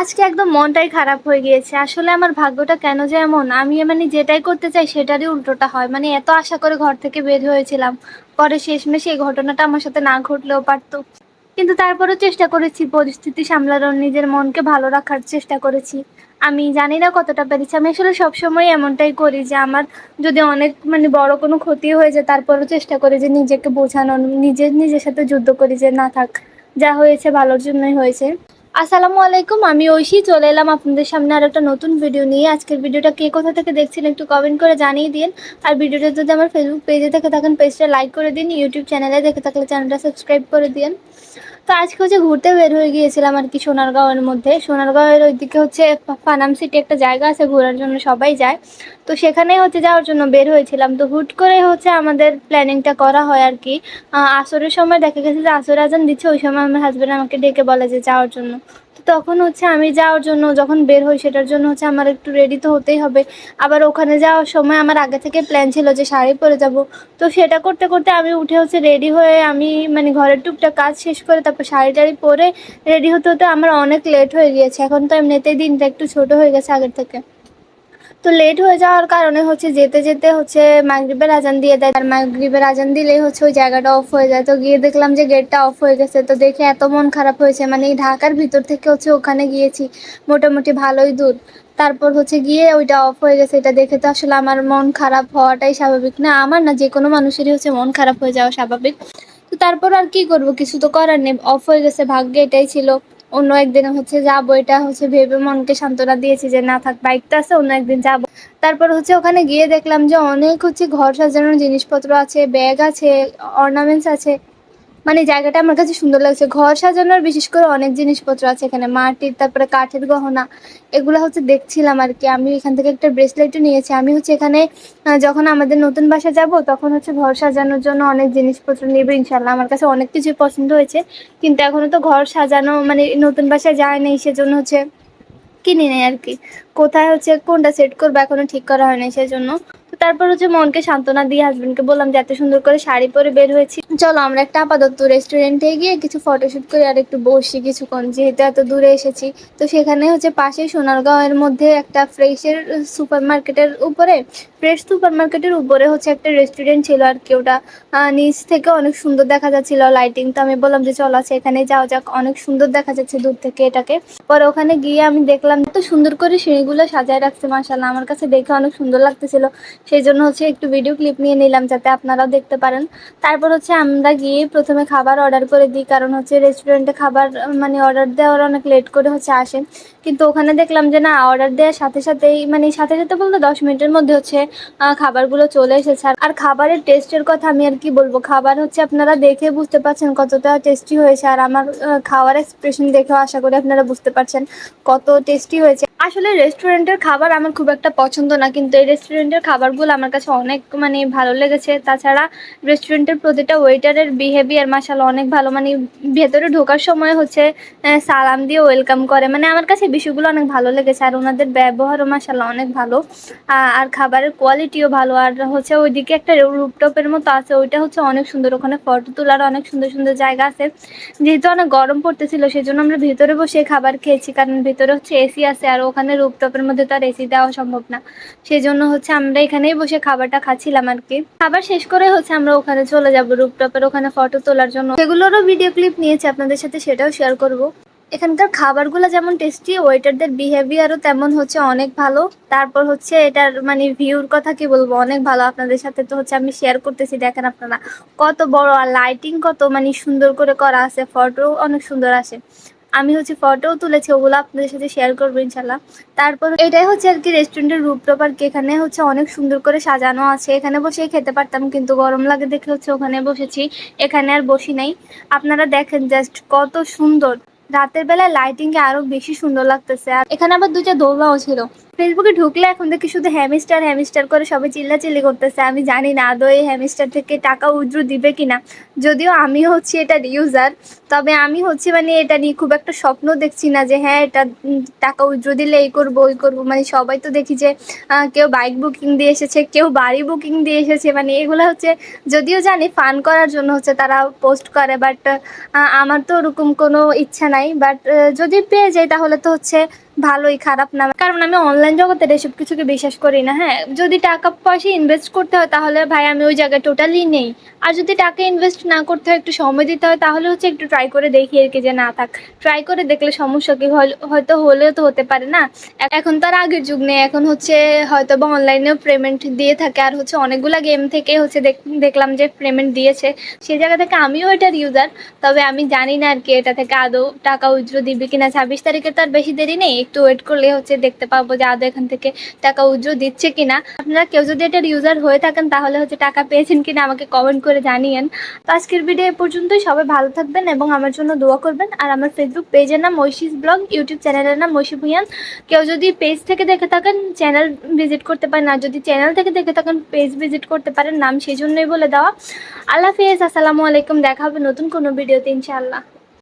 আজকে একদম মনটাই খারাপ হয়ে গিয়েছে। আসলে আমার ভাগ্যটা কেন যে এমন আমি মানে যেটাই করতে চাই সেটারই উল্টোটা হয়। মানে এত আশা করে ঘর থেকে বের হয়েছিলাম। পরে শেষমেশ এই ঘটনাটা আমার সাথে না ঘটলেও পারতো। কিন্তু তারপরেও চেষ্টা করেছি পরিস্থিতি সামলানোর, নিজের মনকে ভালো রাখার চেষ্টা করেছি। আমি জানি না কতটা পেরেছি। আমি আসলে সবসময় এমনটাই করি যে আমার যদি অনেক মানে বড় কোনো ক্ষতি হয়ে যায়, তারপরেও চেষ্টা করি যে নিজেকে বোঝানোর নিজের নিজের সাথে যুদ্ধ করি যে না থাক, যা হয়েছে ভালোর জন্যই হয়েছে। আসসালামু আলাইকুম, আমি ঐশী। চলে এলাম আপনাদের সামনে আর একটা নতুন ভিডিও নিয়ে। আজকের ভিডিওটা কে কোথা থেকে দেখছেন একটু কমেন্ট করে জানিয়ে দিন। আর ভিডিওটা যদি আমার ফেসবুক পেজে থেকে থাকেন পেজটা লাইক করে দিন। ইউটিউব চ্যানেলে দেখে থাকলে চ্যানেলটা সাবস্ক্রাইব করে দিন। তো আজকে হচ্ছে ঘুরতে বের হয়ে গিয়েছিলাম আর কি সোনারগাঁওয়ের মধ্যে। সোনারগাঁওয়ের ওইদিকে হচ্ছে পানাম সিটি একটা জায়গা আছে, ঘোরার জন্য সবাই যায়। তো সেখানেই হচ্ছে যাওয়ার জন্য বের হয়েছিলাম। তো হুট করে হচ্ছে আমাদের প্ল্যানিংটা করা হয় আর কি। আসরের সময় দেখা গেছে যে আসর আজান দিচ্ছে, ওই সময় আমার হাজব্যান্ড আমাকে ডেকে বলে যে যাওয়ার জন্য। তো তখন হচ্ছে আমি যাওয়ার জন্য, যখন বের হই সেটার জন্য হচ্ছে আমার একটু রেডি তো হতেই হবে। আবার ওখানে যাওয়ার সময় আমার আগে থেকে প্ল্যান ছিল যে শাড়ি পরে যাব। তো সেটা করতে করতে আমি উঠে হচ্ছে রেডি হয়ে আমি মানে ঘরের টুকটা কাজ শেষ করে তারপর শাড়ি টাড়ি পরে রেডি হতে হতে আমার অনেক লেট হয়ে গিয়েছে। এখন তো এমনিতেই দিনটা একটু ছোট হয়ে গেছে আগের থেকে। তো লেট হয়ে যাওয়ার কারণে হচ্ছে যেতে যেতে হচ্ছে মাগরীবের আজান দিয়ে দেয়। আর মাগরীবের আজান দিলেই হচ্ছে ওই জায়গাটা অফ হয়ে যায়। তো গিয়ে দেখলাম যে গেটটা অফ হয়ে গেছে। তো দেখে এত মন খারাপ হয়েছে। মানে এই ঢাকার ভিতর থেকে হচ্ছে ওখানে গিয়েছি। মোটামুটি ভালোই দূর। তারপর হচ্ছে গিয়ে ওইটা অফ হয়ে গেছে। এটা দেখে তো আসলে আমার মন খারাপ হওয়াটাই স্বাভাবিক। না, আমার না যে কোনো মানুষেরই হচ্ছে মন খারাপ হয়ে যাওয়া স্বাভাবিক। তো তারপর আর কি করব? কিছু তো করার নেই। অফ হয়ে গেছে। ভাগ্যে এটাই ছিল। অন্য একদিন হচ্ছে যাব, এটা হচ্ছে ভেবে মনকে সান্ত্বনা দিয়েছি যে না থাক বাইক তো আছে, অন্য একদিন যাব। তারপর হচ্ছে ওখানে গিয়ে দেখলাম যে অনেক হচ্ছে ঘর সাজানোর জিনিসপত্র আছে ব্যাগ আছে অর্নামেন্টস আছে। মানে জায়গাটা আমার কাছে সুন্দর লাগছে। ঘর সাজানোর বিশেষ করে অনেক জিনিসপত্র আছে এখানে, মাটির, তারপরে কাঠের গহনা, এগুলো হচ্ছে দেখছিলাম আর কি। আমি এখান থেকে একটা ব্রেসলেটও নিয়েছি। আমি হচ্ছে এখানে যখন আমাদের নতুন বাসা যাব, তখন হচ্ছে ঘর সাজানোর জন্য অনেক জিনিসপত্র নেবে ইনশাল্লাহ আমার কাছে অনেক কিছুই পছন্দ হয়েছে, কিন্তু এখনও তো ঘর সাজানো মানে নতুন বাসায় যায় নেই, সেজন্য হচ্ছে কিনি নেই আর কি। কোথায় হচ্ছে, কোনটা সেট করব এখনও ঠিক করা হয়নি সেজন্য তারপর হচ্ছে মনকে সান্ত্বনা দিয়ে হাজবেন্ডকে বললাম যে, এত সুন্দর করে শাড়ি পরে বের হয়েছি। চলো, আমরা একটা আপাতত রেস্টুরেন্টে গিয়ে কিছু ফটোশ্যুট করে আর একটু বসি কিছুক্ষণ, যেহেতু এত দূরে এসেছি। তো সেখানে হচ্ছে পাশে সোনারগাঁওয়ের মধ্যে একটা ফ্রেশের সুপার মার্কেটের উপরে ফ্রেশ সুপার মার্কেটের উপরে হচ্ছে একটা রেস্টুরেন্ট ছিল আর কি। ওটা নিচ থেকে অনেক সুন্দর দেখা যাচ্ছিল। লাইটিং তো আমি বললাম যে, চলো আছে এখানে যাওয়া যাক। অনেক সুন্দর দেখা যাচ্ছে দূর থেকে এটাকে। পরে ওখানে গিয়ে আমি দেখলাম এত সুন্দর করে সিঁড়িগুলো সাজায় রাখছে মাসাল্লাহ আমার কাছে দেখে অনেক সুন্দর লাগতেছিল। সেই জন্য হচ্ছে একটু ভিডিও ক্লিপ নিয়ে নিলাম যাতে আপনারাও দেখতে পারেন। তারপর হচ্ছে আমরা গিয়ে প্রথমে খাবার অর্ডার করে দিই, কারণ হচ্ছে রেস্টুরেন্টে খাবার মানে অর্ডার দেওয়ার অনেক লেট করে হচ্ছে আসে। কিন্তু ওখানে দেখলাম যে না অর্ডার দেওয়ার সাথে সাথেই মানে সাথে সাথে বলতে দশ মিনিটের মধ্যে হচ্ছে খাবারগুলো চলে এসেছে। আর খাবারের টেস্টের কথা আমি আর কি বলব? খাবার হচ্ছে আপনারা দেখে বুঝতে পারছেন কতটা টেস্টি হয়েছে। আর আমার খাওয়ার এক্সপ্রেশন দেখেও আশা করি আপনারা বুঝতে পারছেন কত টেস্টি হয়েছে। আসলে রেস্টুরেন্টের খাবার আমার খুব একটা পছন্দ না, কিন্তু এই রেস্টুরেন্টের খাবারগুলো আমার কাছে অনেক মানে ভালো লেগেছে। তাছাড়া রেস্টুরেন্টের প্রতিটা ওয়েটারের বিহেভিয়ার মাসাল অনেক ভালো। মানে ভেতরে ঢোকার সময় হচ্ছে সালাম দিয়ে ওয়েলকাম করে। মানে আমার কাছে বিষয়গুলো অনেক ভালো লেগেছে। আর ওনাদের ব্যবহারও মাসাল অনেক ভালো। আর খাবারের কোয়ালিটিও ভালো। আর হচ্ছে ওইদিকে একটা রুপটপের মতো আছে। ওইটা হচ্ছে অনেক সুন্দর। ওখানে ফটো তোলার অনেক সুন্দর সুন্দর জায়গা আছে। যেহেতু অনেক গরম পড়তেছিল সেই জন্য আমরা ভেতরে বসে খাবার খেয়েছি। কারণ ভেতরে হচ্ছে এসি আছে। আর ওখানে রুপটপের মধ্যে তো আর এসি দেওয়া সম্ভব না। সেই জন্য হচ্ছে আমরা এখানেই বসে খাবারটা খাচ্ছিলাম আর কি। খাবার শেষ করে হচ্ছে আমরা ওখানে চলে যাব রুপটপের ওখানে ফটো তোলার জন্য। সেগুলোরও ভিডিও ক্লিপ নিয়েছি, আপনাদের সাথে সেটাও শেয়ার করব। এখানকার খাবারগুলো যেমন টেস্টি ওয়েটারদের বিহেভিয়ারও তেমন হচ্ছে অনেক ভালো। তারপর হচ্ছে এটার মানে ভিউর কথা কি বলব, অনেক ভালো। আপনাদের সাথে তো হচ্ছে আমি শেয়ার করতেছি, দেখেন আপনারা। কত বড় আর লাইটিং কত মানে সুন্দর করে করা আছে ফটো অনেক সুন্দর আসে। আমি হচ্ছে ফটোও তুলেছি, ওগুলো আপনাদের সাথে শেয়ার করব ইনশাল্লাহ তারপর এটাই হচ্ছে আর কি রেস্টুরেন্টের রুপটপ আর কি, এখানে হচ্ছে অনেক সুন্দর করে সাজানো আছে। এখানে বসেই খেতে পারতাম, কিন্তু গরম লাগে দেখে হচ্ছে ওখানে বসেছি। এখানে আর বসি নাই। আপনারা দেখেন জাস্ট কত সুন্দর। রাতের বেলায় লাইটিংয়ে আরও বেশি সুন্দর লাগতেছে। আর এখানে আবার দুইটা দৌড়াও ছিল। ফেসবুকে ঢুকলে এখন দেখি শুধু হ্যামিস্টার হ্যামিস্টার করে সবাই চিল্লাচিল্লি করতেছে। আমি জানি না আদৌ এই হ্যামিস্টার থেকে টাকা উজ্র দিবে কিনা। যদিও আমি হচ্ছি এটার ইউজার তবে আমি হচ্ছে মানে এটা নিয়ে খুব একটা স্বপ্ন দেখছি না যে হ্যাঁ এটা টাকা উজ্র দিলে এই করব, ওই করব। মানে সবাই তো দেখি যে কেউ বাইক বুকিং দিয়ে এসেছে, কেউ বাড়ি বুকিং দিয়ে এসেছে। মানে এগুলো হচ্ছে, যদিও জানি ফান করার জন্য হচ্ছে তারা পোস্ট করে বাট আমার তো ওরকম কোনো ইচ্ছা নাই। নাই বাট যদি পেয়ে যাই তাহলে তো হচ্ছে ভালোই, খারাপ না। কারণ আমি অনলাইন জগতের এসব কিছুকে বিশ্বাস করি না হ্যাঁ? যদি টাকা পয়সা ইনভেস্ট করতে হয় তাহলে ভাই আমি ওই জায়গায় টোটালি নেই। আর যদি টাকা ইনভেস্ট না করতে হয়, একটু সময় দিতে হয়, তাহলে হচ্ছে একটু ট্রাই করে দেখি আর কি যে না থাক। ট্রাই করে দেখলে সমস্যা কি? হয়তো হলেও তো হতে পারে না। এখন তো আর আগের যুগ নেই। এখন হচ্ছে হয়তো বা অনলাইনেও পেমেন্ট দিয়ে থাকে। আর হচ্ছে অনেকগুলা গেম থেকে হচ্ছে দেখ- দেখলাম যে পেমেন্ট দিয়েছে। সেই জায়গা থেকে আমিও এটার ইউজার তবে আমি জানি না আর কি এটা থেকে আদৌ টাকা উইথড্র দিবে কিনা। ছাব্বিশ তারিখে তো আর বেশি দেরি নেই। একটু ওয়েট করলে হচ্ছে দেখতে পাবো যে আদৌ এখান থেকে টাকা উইথড্র দিচ্ছে কিনা। আপনারা কেউ যদি এটার ইউজার হয়ে থাকেন, তাহলে হচ্ছে টাকা পেয়েছেন কিনা আমাকে কমেন্ট করে জানিয়েন। তো আজকের ভিডিও এ পর্যন্তই। সবাই ভালো থাকবেন এবং আমার জন্য দোয়া করবেন। আর আমার ফেসবুক পেজের নাম মৈশিস ব্লগ ইউটিউব চ্যানেলের নাম মৈশি ভুইয়ান কেউ যদি পেজ থেকে দেখে থাকেন চ্যানেল ভিজিট করতে পারেন। আর যদি চ্যানেল থেকে দেখে থাকেন পেজ ভিজিট করতে পারেন। নাম সেই জন্যই বলে দেওয়া। আল্লাহ হাফিজ। আসসালামু আলাইকুম। দেখা হবে নতুন কোনো ভিডিওতে ইনশাআল্লাহ।